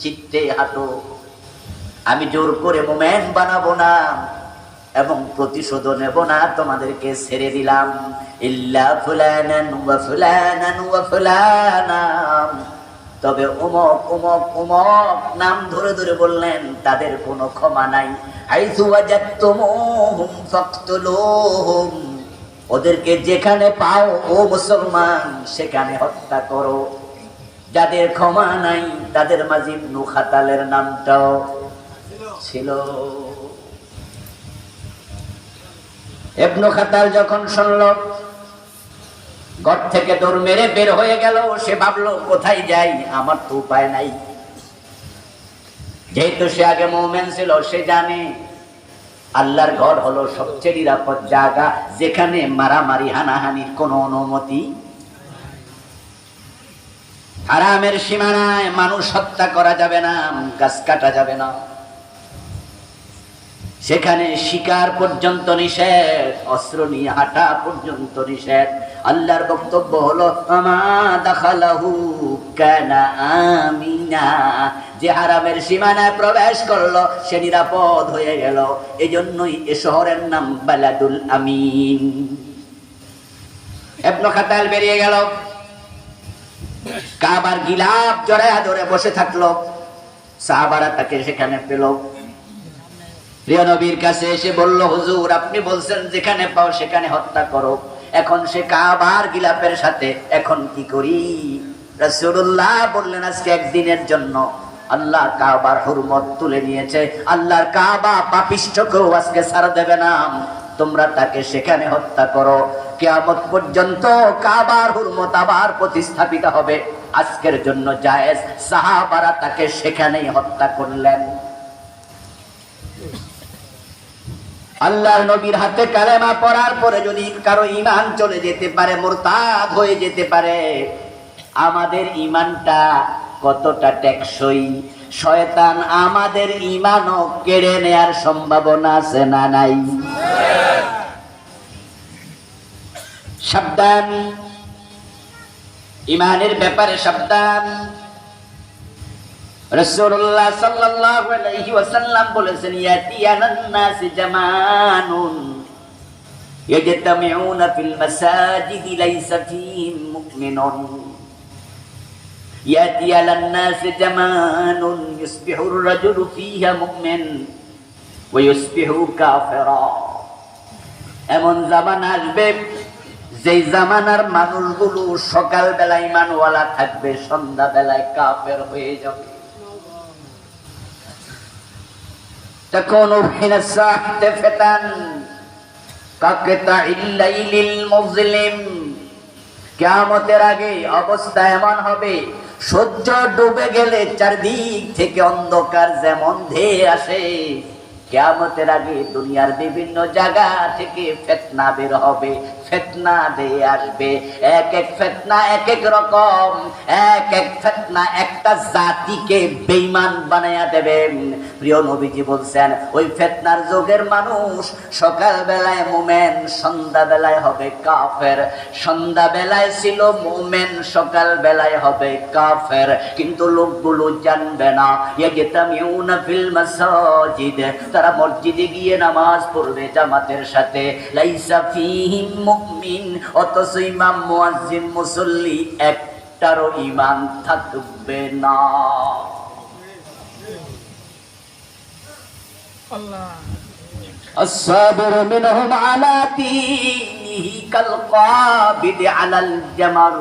চিত্তে হাঁটো। আমি জোর করে মোমেন বানাবো না এবং প্রতিশোধ নেব না, তোমাদেরকে ছেড়ে দিলাম। ইল্লা তবে উমক উমক উমক নাম ধরে ধরে বললেন, তাদের কোনো ক্ষমা নাই। ওদেরকে যেখানে পাও, ও মুসলমান, সেখানে হত্যা করো। যাদের ক্ষমা নাই, তাদের মাঝে ইবনু খাতালের নামটাও ছিল। ইবনু খাতাল যখন শুনল, ঘর থেকে দৌড় মেরে বের হয়ে গেল, সে ভাবলো, কোথায় যাই? আমার তো উপায় নাই। যেহেতু সে আগে মোমেন ছিল, সে জানে আল্লাহর ঘর হলো সবচেয়ে নিরাপদ জায়গা, যেখানে মারামারি, হানাহানির কোনো অনুমতি হারামের সীমানায় মানুষ হত্যা করা যাবে না, গাছ কাটা যাবে না। সেখানে শিকার পর্যন্ত নিষেধ, অস্ত্র নিয়ে হাঁটা পর্যন্ত নিষেধ। আল্লাহর বক্তব্য হলো যে হারামের সীমানায় প্রবেশ করল, সে নিরাপদ হয়ে গেল। এজন্যই এ শহরের নাম বালাদুল আমিন। এবন খাতাল বেরিয়ে গেল। কাবার গিলাপ জড়ায়া ধরে বসে থাকল। সাহাবারা তাকে সেখানে পেল। প্রিয় নবীর কাছে এসে বলল, হুজুর, আপনি বলছেন যেখানে পাও সেখানে হত্যা করো। এখন সে কাবার গিলাপের সাথে, এখন কি করি? রাসূলুল্লাহ বললেন, আজকে একদিনের জন্য আল্লাহ কাবার হুরমত তুলে নিয়েছে। আল্লাহর কাবা পাপিষ্ঠকেও আজকে ছাড় দেবে না। তোমরা তাকে সেখানে হত্যা করো। কেয়ামত পর্যন্ত কাবার হুরমত আবার প্রতিস্থাপিত হবে। আজকের জন্য জায়েজ। সাহাবারা তাকে সেখানেই হত্যা করলেন। আল্লাহর নবীর হাতে কালেমা পড়ার পরে যদি কারও ইমান চলে যেতে পারে, মোরতাদ হয়ে যেতে পারে, আমাদের ইমানটা কতটা টেকসই? শয়তান আমাদের ইমানও কেড়ে নেয়ার সম্ভাবনা আছে না নাই? সাবধান। ইমানের ব্যাপারে সাবধান। রাসূলুল্লাহ সাল্লাল্লাহু আলাইহি ওয়াসাল্লাম বলেছেন, ইয়াতিয়ানান নাস জামানুন ইয়াজতামিউনা ফিল মাসাজিদি লাইসা ফীহিম মুমিনুন। ইয়াতি আলান নাস এমন জামান আসবে যেই জামানার মানুষগুলো সকাল বেলায় ইমানওয়ালা থাকবে সন্ধ্যা বেলায় কাফের হয়ে যাবে تكون حين الساعة فتن كقطع الليل المظلم কেয়ামতের আগে অবস্থা এমন হবে সূর্য ডুবে গেলে চারদিক থেকে অন্ধকার যেমন ধেয়ে আসে কেয়ামতের আগে দুনিয়ার বিভিন্ন জায়গা থেকে ফেতনা বের হবে, ফেতনা দিয়ে আসবে। এক এক ফেতনা, এক এক রকম, এক এক ফেতনা একটা জাতিকে বেইমান বানাইয়া দেবেন। প্রিয় নবীজি বলছেন, ওই ফেতনার যুগের মানুষ সকাল বেলায় মোমেন সন্ধ্যা বেলায় হবে কাফের। সন্ধ্যা বেলায় ছিল মোমেন সকাল বেলায় হবে কাফের। কিন্তু লোকগুলো জানবে না। ইয়াজতামিউনা ফিল মাসাজিদ। তারা মসজিদে গিয়ে নামাজ পড়বে জামাতের সাথে লাইসা ফীহিম মুমিন অথচ ইমাম মুয়াজ্জিন মুসল্লি একটারও ঈমান থাকবে না الصابر منهم على دينه كالقابض على الجمر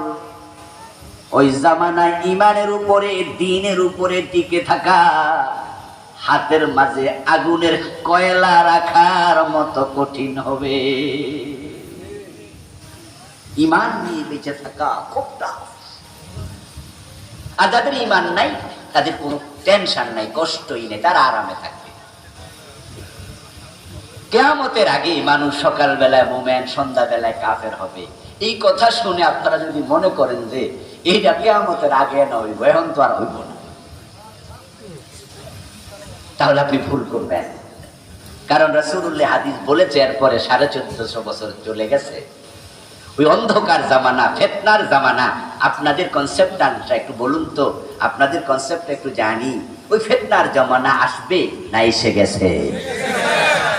ওই জামানায় ইমানের উপরে দিনের উপরে টিকে থাকা হাতের মাঝে আগুনের কয়লা রাখার মতো কঠিন হবে। ইমান নিয়ে বেঁচে থাকা খুব আর যাদের ইমান নাই, তাদের কোনো টেনশন নাই, কষ্টই নেই, তারা আরামে থাকবে। কেয়ামতের আগে মানুষ সকাল বেলায় মোমেন সন্ধ্যা বেলায় কাফের হবে। এই কথা শুনে আপনারা যদি মনে করেন যে, এইটা কেয়ামতের আগে না হইব এখন তো আর হইব না। তাহলে আপনি ভুল করবেন। কারণ রসুল্লাহ হাদিস বলেছে, এরপরে সাড়ে চোদ্দশো বছর চলে গেছে। ওই অন্ধকার জামানা, ফেতনার জামানা, আপনাদের কনসেপ্টটা একটু বলুন তো, আপনাদের কনসেপ্টটা একটু জানি। ওই ফেতনার জামানা আসবে না এসে গেছে?